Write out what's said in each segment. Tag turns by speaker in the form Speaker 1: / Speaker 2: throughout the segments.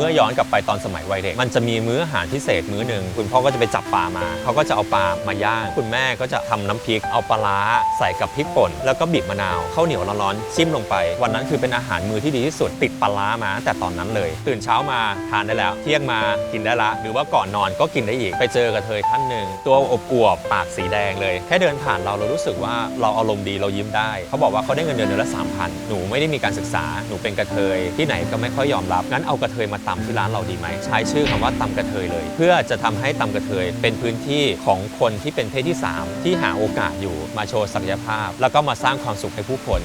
Speaker 1: เมื่อย้อนกลับไปตอนสมัยวัยเด็ก มันจะมีมื้ออาหารพิเศษมื้อหนึ่งคุณพ่อก็จะไปจับปลามา เขาก็จะเอาปลามาย่างคุณแม่ก็จะทำน้ำพริก เอาปลาร้าใส่กับพริกป่น แล้วก็บีบมะนาวข้าวเหนียวร้อนๆจิ้มลงไป วันนั้นคือเป็นอาหารมื้อที่ดีที่สุดติดปลาร้ามาแต่ตอนนั้นเลย ตื่นเช้ามาทานได้แล้ว เที่ยงมากินได้ละ หรือว่าก่อนนอนก็กินได้อีกไปเจอกระเทยท่านหนึ่งตัวอบอวบปากสีแดงเลย แค่เดินผ่านเราเรารู้สึกว่าเราอารมณ์ดีเรายิ้มได้ เขาบอกว่าเขาได้เงินเดือนเดือนละ3,000หนูไม่ได้มีการศึกษาหนูเป็นกระเทยที่ไหนก็ไม่ค่อยยอมรับงั้นเอากระเทยมาตำที่ร้านเราดีไหม ใช้ชื่อคำว่าตำกระเทยเลย เพื่อจะทำให้ตำกระเทย เป็นพื้นที่ของคนที่เป็นเพศที่ 3 ที่หาโอกาสอยู่มาโชว์ศักยภาพ แล้วก็มาสร้างความสุขให้ผู้คน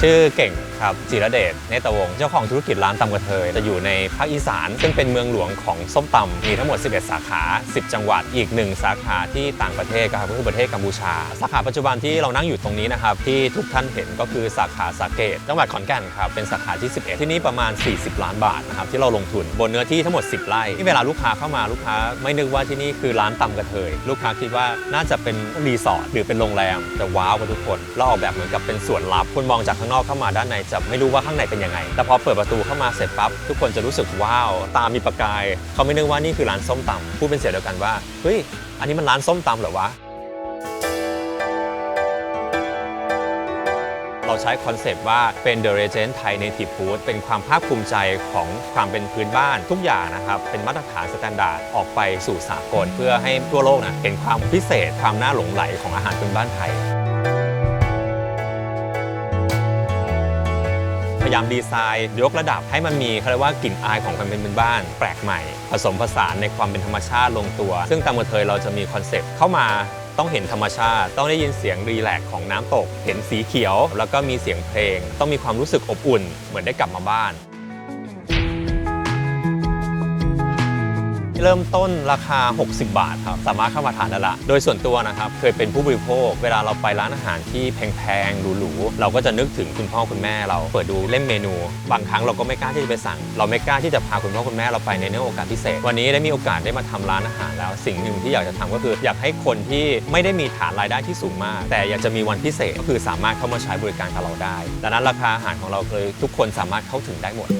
Speaker 1: ชื่อเก่ง ครับจิรเดชเนตรวงศ์เจ้าของธุรกิจร้านตำกระเทยจะอยู่ในภาคอีสานซึ่งเป็นเมืองหลวงของส้มตำมีทั้งหมด 11 สาขา 10 จังหวัดอีก 1 สาขาที่ต่างประเทศครับก็คือประเทศกัมพูชา สาขาปัจจุบันที่เรานั่งอยู่ตรงนี้นะครับที่ทุกท่านเห็นก็คือสาขาสาเกตจังหวัดขอนแก่นครับเป็นสาขาที่ 11 ที่นี่ประมาณ 40 ล้านบาทนะครับที่เราลงทุนบนเนื้อที่ทั้งหมด 10 ไร่ที่เวลาลูกค้าเข้ามาลูกค้า ไม่นึกว่าที่นี่คือร้านตำกระเทยลูกค้าคิดว่าน่าจะเป็นรีสอร์ทหรือเป็นโรงแรมแต่ว้าวกันทุกคนเราออกแบบเหมือนกับเป็นสวนลับคุณมองจากข้างนอกเข้ามาด้านในจะไม่รู้ว่าข้างในเป็นยังไง แต่พอเปิดประตูเข้ามาเสร็จปั๊บทุกคนจะรู้สึกว้าว ตามีประกาย เขาไม่นึกว่านี่คือร้านส้มตำพูดเป็นเสียงเดียวกันว่าเฮ้ยอันนี้มันร้านส้มตำเหรอวะเราใช้คอนเซปต์ว่าเป็น The Legend Thai Native Food เป็นความภาคภูมิใจของความเป็นพื้นบ้านทุกอย่างนะครับ เป็นมาตรฐานสแตนดาร์ดออกไปสู่สากลเพื่อให้ทั่วโลกนะเห็นความพิเศษความน่าหลงไหลของอาหารพื้นบ้านไทย ยายามดีไซน์ ยกระดับให้มันมีเขาเรียกว่ากลิ่นอายของความเป็นพื้นบ้าน แปลกใหม่ ผสมผสานในความเป็นธรรมชาติลงตัว ซึ่งตามกระเทยเราจะมีคอนเซปต์เข้ามาต้องเห็นธรรมชาติ ต้องได้ยินเสียงรีแลกของน้ำตก เห็นสีเขียว แล้วก็มีเสียงเพลง ต้องมีความรู้สึกอบอุ่น เหมือนได้กลับมาบ้าน เริ่มต้นราคา 60 บาทครับ สามารถเข้ามาทานได้ละ โดยส่วนตัวนะครับ เคยเป็นผู้บริโภค เวลาเราไปร้านอาหารที่แพงๆหรูๆเราก็จะนึกถึงคุณพ่อคุณแม่เราเปิดดูเล่มเมนู บางครั้งเราก็ไม่กล้าที่จะไปสั่ง เราไม่กล้าที่จะพาคุณพ่อคุณแม่เราไปในเนื่อโอกาสพิเศษ วันนี้ได้มีโอกาสได้มาทำร้านอาหารแล้ว สิ่งหนึ่งที่อยากจะทำก็คือ อยากให้คนที่ไม่ได้มีฐานรายได้ที่สูงมาก แต่อยากจะมีวันพิเศษก็คือสามารถเข้ามาใช้บริการกับเราได้ดังนั้นราคาอาหารของเราเลยทุกคนสามารถเข้าถึงได้หมด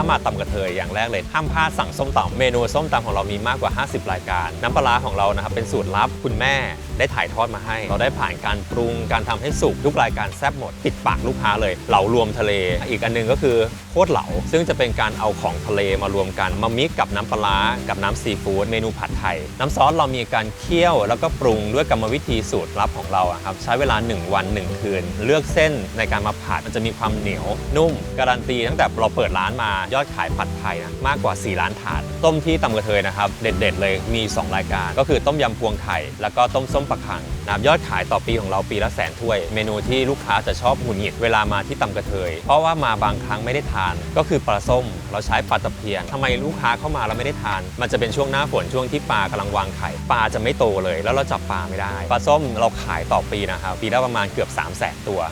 Speaker 1: ถ้ามาตำกระเทยอย่างแรกเลยห้ามพลาดสั่งส้มตำเมนูส้มตำของเรามีมากกว่า 50 รายการ น้ำปลาของเรานะครับเป็นสูตรลับคุณแม่ได้ถ่ายทอดมาให้ เราได้ผ่านการปรุงการทำให้สุกทุกรายการแซ่บหมดปิดปากลูกค้าเลยเหลารวมทะเล อีกอันหนึงก็คือโคตรเหลา ซึ่งจะเป็นการเอาของทะเลมารวมกันมามิกกับน้ำปลากับน้ำซีฟู้ดเมนูผัดไทย น้ำซอสเรามีการเคี่ยว แล้วก็ปรุงด้วยกรรมวิธีสูตรลับของเราครับใช้เวลา 1 วัน 1 คืน เลือกเส้นในการมาผัดมันจะมีความเหนียวนุ่ม การันตีตั้งแต่เราเปิดร้านมายอดขายผัดไทยนะมากกว่า 4 ล้านถาด ต้มที่ตำกระเทยนะครับ เด็ดๆเลยมี 2 รายการ ก็คือต้มยำพวงไข่ แล้วก็ต้มส้มปลาคังนะครับยอดขายต่อปีของเราปีละแสนถ้วย เมนูที่ลูกค้าจะชอบหงุดหงิดเวลามาที่ตำกระเทย เพราะว่ามาบางครั้งไม่ได้ทาน ก็คือปลาส้ม เราใช้ปลาตะเพียนทำไมลูกค้าเข้ามาแล้วไม่ได้ทาน มันจะเป็นช่วงหน้าฝนช่วงที่ปลากำลังวางไข่ปลาจะไม่โตเลย แล้วเราจับปลาไม่ได้ปลาส้มเราขายต่อปีนะครับปีละประมาณเกือบ3 0 0แสนตัว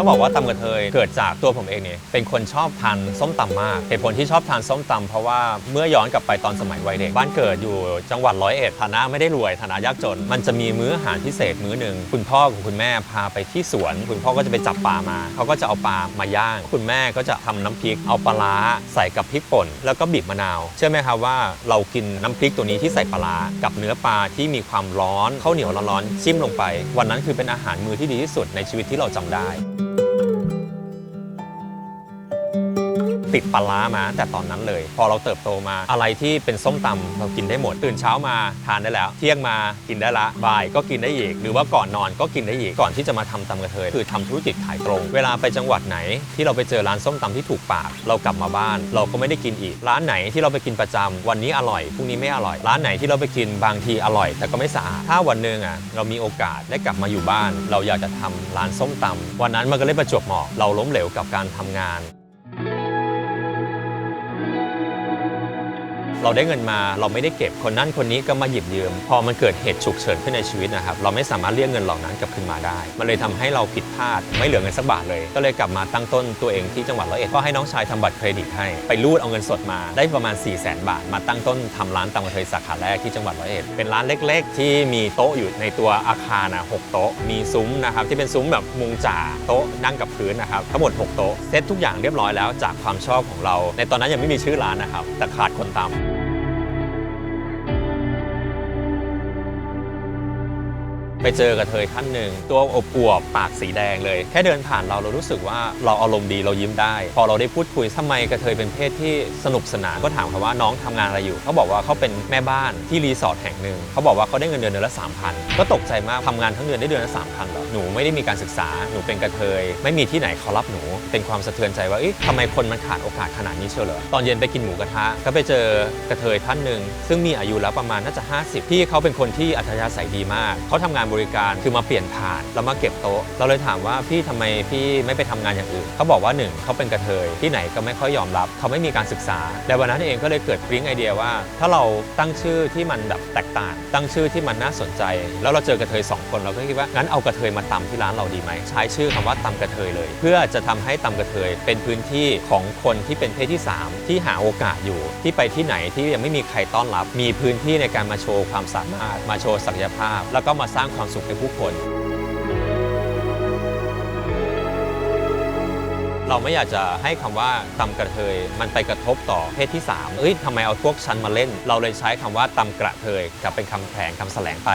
Speaker 1: ต้องบอกว่าตำกระเทยเกิดจากตัวผมเองเนี่ยเป็นคนชอบทานส้มตำมากเหตุผลที่ชอบทานส้มตำเพราะว่าเมื่อย้อนกลับไปตอนสมัยวัยเด็กบ้านเกิดอยู่จังหวัดร้อยเอ็ดฐานะไม่ได้รวยฐานะยากจน มันจะมีมื้ออาหารพิเศษมื้อหนึ่งคุณพ่อกับคุณแม่พาไปที่สวน คุณพ่อก็จะไปจับปลามาเขาก็จะเอาปลามาย่าง คุณแม่ก็จะทำน้ำพริก เอาปลาร้าใส่กับพริกป่น แล้วก็บีบมะนาวเชื่อไหมครับว่าเรากินน้ำพริกตัวนี้ที่ใส่ปลาร้ากับเนื้อปลาที่มีความร้อนข้าวเหนียวร้อนๆจิ้มลงไป วันนั้นคือเป็นอาหารมื้อที่ดีที่สุดในชีวิตที่เราจำได้ ติดปลาร้ามาแต่ตอนนั้นเลย พอเราเติบโตมาอะไรที่เป็นส้มตำเรากินได้หมด ตื่นเช้ามาทานได้แล้ว เที่ยงมากินได้ละบ่ายก็กินได้อีก หรือว่าก่อนนอนก็กินได้อีกก่อนที่จะมาทำตำกระเทยคือทำธุรกิจขายตรง เวลาไปจังหวัดไหน ที่เราไปเจอร้านส้มตำที่ถูกปาก เรากลับมาบ้าน เราก็ไม่ได้กินอีก ร้านไหนที่เราไปกินประจำวันนี้อร่อยพรุ่งนี้ไม่อร่อย ร้านไหนที่เราไปกินบางทีอร่อย แต่ก็ไม่สะอาดถ้าวันหนึ่งอะเรามีโอกาสได้กลับมาอยู่บ้าน เราอยากจะทำร้านส้มตำวันนั้นมันก็เลยประจวบเหมาะเราล้มเหลวกับการทำงาน เราได้เงินมาเราไม่ได้เก็บคนนั้นคนนี้ก็มาหยิบยืม พอมันเกิดเหตุฉุกเฉินขึ้นในชีวิตนะครับเราไม่สามารถเรียกเงินเหล่านั้นกลับคืนมาได้ มันเลยทำให้เราผิดพลาดไม่เหลือเงินสักบาทเลย ก็เลยกลับมาตั้งต้นตัวเองที่จังหวัดร้อยเอ็ดก็ให้น้องชายทำบัตรเครดิตให้ไปรูดเอาเงินสดมาได้ประมาณ 4 0 0 0 0 0บาท มาตั้งต้นทำร้านตำกระเทยสาขาแรกที่จังหวัดร้อยเอ็ดเป็นร้านเล็ก ๆ ที่มีโต๊ะอยู่ในตัวอาคารนะหกโต๊ะมีซุ้มนะครับที่เป็นซุ้มแบบมุงจ่าโต๊ะนั่งกับพื้นนะครับทั้งหมด 6 โต๊ะเซตทุกอย่างเรียบร้อยแล้วจากความชอบของเรา ในตอนนั้นยังไม่มีชื่อร้านนะครับแต่ขาดคนตา ไปเจอกระเทยท่านหนึ่งตัวอบอวบปากสีแดงเลย แค่เดินผ่านเราเรารู้สึกว่าเราอารมณ์ดีเรายิ้มได้ พอเราได้พูดคุยทำไมกระเทยเป็นเพศที่สนุกสนานก็ถามเขาว่าน้องทำงานอะไรอยู่เขาบอกว่าเขาเป็นแม่บ้านที่รีสอร์ทแห่งหนึ่งเขาบอกว่าเขาได้เงินเดือนเดือนละ3,000ก็ตกใจมากทำงานทั้งเดือนได้เดือนละ3,000เหรอหนูไม่ได้มีการศึกษาหนูเป็นกระเทย ไม่มีที่ไหนเขารับหนู เป็นความสะเทือนใจว่าเอ๊ะทำไมคนมันขาดโอกาสขนาดนี้เชียวเหรอตอนเย็นไปกินหมูกระทะก็ไปเจอกระเทยท่านหนึ่งซึ่งมีอายุแล้วประมาณน่าจะ 50พี่เขาเป็นคนที่อัธยาศัยดีมากเขาทำงานบริการคือมาเปลี่ยนผ่านแล้วมาเก็บโต๊ะ เราเลยถามว่าพี่ทำไมพี่ไม่ไปทำงานอย่างอื่นเขาบอกว่าหนึ่งเขาเป็นกระเทยที่ไหนก็ไม่ค่อยยอมรับ เขาไม่มีการศึกษาและวันนั้นเองก็เลยเกิดปริ้งไอเดียว่า ถ้าเราตั้งชื่อที่มันแบบแตกต่าง ตั้งชื่อที่มันน่าสนใจ แล้วเราเจอกระเทยสองคนเราก็คิดว่างั้นเอากระเทยมาตำที่ร้านเราดีไหมใช้ชื่อคำว่าตำกระเทยเลย เพื่อจะทำให้ตำกระเทยเป็นพื้นที่ของคนที่เป็นเพศที่ 3 ที่หาโอกาสอยู่ ที่ไปที่ไหนที่ยังไม่มีใครต้อนรับ มีพื้นที่ในการมาโชว์ความสามารถมาโชว์ศักยภาพ แล้วก็มาสร้างความสุขในผู้คน เราไม่อยากจะให้คำว่าตำกระเทย มันไปกระทบต่อเพศที่ 3 เอ้ยทำไมเอาพวกชั้นมาเล่น เราเลยใช้คำว่าตำกระเทยกับเป็นคำแผลงคำแสลงไป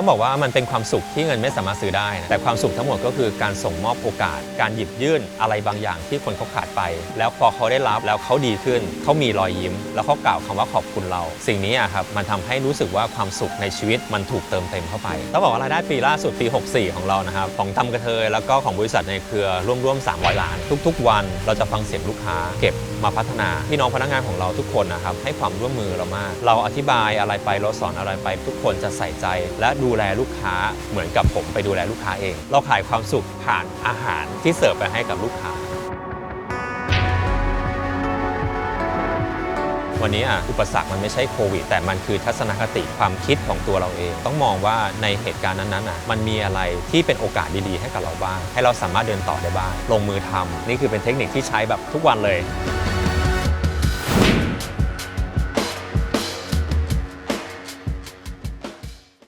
Speaker 1: ต้องบอกว่ามันเป็นความสุขที่เงินไม่สามารถซื้อได้นะแต่ความสุขทั้งหมดก็คือการส่งมอบโอกาส การหยิบยื่นอะไรบางอย่างที่คนเขาขาดไป แล้วพอเขาได้รับแล้วเขาดีขึ้น เขามีรอยยิ้ม แล้วเขากล่าวคำว่าขอบคุณเรา สิ่งนี้อะครับมันทำให้รู้สึกว่าความสุขในชีวิตมันถูกเติมเต็มเข้าไปต้องบอกว่ารายได้ปีล่าสุดปี 64 ของเรานะครับของทำกระเทยแล้วก็ของบริษัทในเครือร่วมๆ300ล้าน ทุก ๆ วันเราจะฟังเสียงลูกค้าเก็บมาพัฒนาพี่น้องพนักงานของเราทุกคนนะครับให้ความร่วมมือเรามาก เราอธิบายอะไรไปเราสอนอะไรไป ทุกคนจะใส่ใจ และดูแลลูกค้าเหมือนกับผมไปดูแลลูกค้าเอง เราขายความสุขผ่านอาหารที่เสิร์ฟไปให้กับลูกค้า วันนี้อะอุปสรรคมันไม่ใช่โควิด แต่มันคือทัศนคติความคิดของตัวเราเอง ต้องมองว่าในเหตุการณ์นั้นๆอะมันมีอะไรที่เป็นโอกาสดีๆ ให้กับเราบ้าง ให้เราสามารถเดินต่อได้บ้าง ลงมือทำนี่คือเป็นเทคนิคที่ใช้แบบทุกวันเลย